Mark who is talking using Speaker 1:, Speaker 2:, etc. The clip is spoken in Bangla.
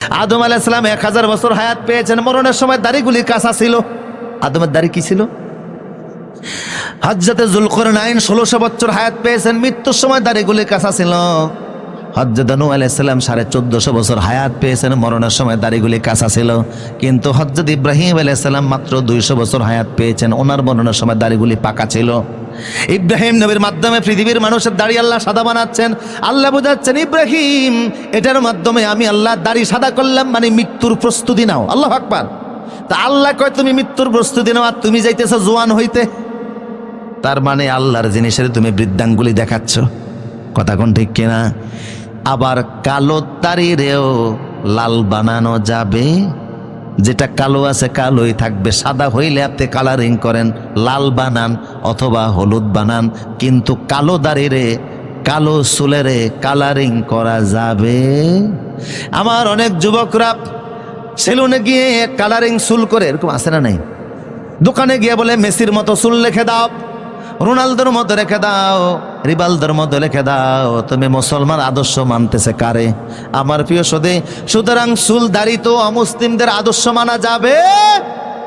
Speaker 1: আদম আলাইসালাম এক হাজার বছর হায়াত পেয়েছেন। মরণের সময় দাড়িগুলি কাঁচা ছিল। আদমের দাড়ি কি ছিল? হজরতে জুলকর নাইন ষোলোশো বছর হায়াত পেয়েছেন। মৃত্যুর সময় দাড়িগুলি কাঁচা ছিল। হজরত নু আলাইসাল্লাম সাড়ে চোদ্দশো বছর হায়াত পেয়েছেন। মরণের সময় দাড়িগুলি কাঁচা ছিল। কিন্তু হজরত ইব্রাহিম আলাইসাল্লাম মাত্র দুইশো বছর হায়াত পেয়েছেন। ওনার মরণের সময় দাড়িগুলি পাকা ছিল। ইব্রাহিম নবীর মাধ্যমে পৃথিবীর মানুষের দাড়ি আল্লাহ সাদা বানাচ্ছেন। আল্লাহ বোঝাচ্ছেন, ইব্রাহিম, এটার মাধ্যমে আমি আল্লাহ দাড়ি সাদা করলাম মানে মৃত্যুর প্রস্তুতি নাও। আল্লাহ আকবার। তা আল্লাহ কয়, তুমি মৃত্যুর প্রস্তুতি নাও আর তুমি যাইতেছো জোয়ান হইতে। তার মানে আল্লাহর জিনিসের তুমি বৃদ্ধাঙ্গুলি দেখাচ্ছ। কথা কোন ঠিক কিনা? আবার কালো তারিরেও লাল বানানো যাবে যেটা কালো আছে কালোই থাকবে। সাদা হইলে আপনি কালারিং করেন, লাল বানান অথবা হলুদ বানান, কিন্তু কালো দাড়িরে, কালো চুলেরে কালারিং করা যাবে। আমার অনেক যুবকরা সেলুনে গিয়ে কালারিং চুল করে, এরকম আসে না নাই? দোকানে গিয়ে বলে, মেসির মতো চুল রেখে দাও। রোনালদোর মতো রেখে দাও, রিবালদোর মতো রেখে দাও। তুমি মুসলমান আদর্শ মানতেছে কারে? আমার প্রিয় সদে, সুতরাং চুল দাড়ি তো অমুসলিমদের আদর্শ মানা যাবে।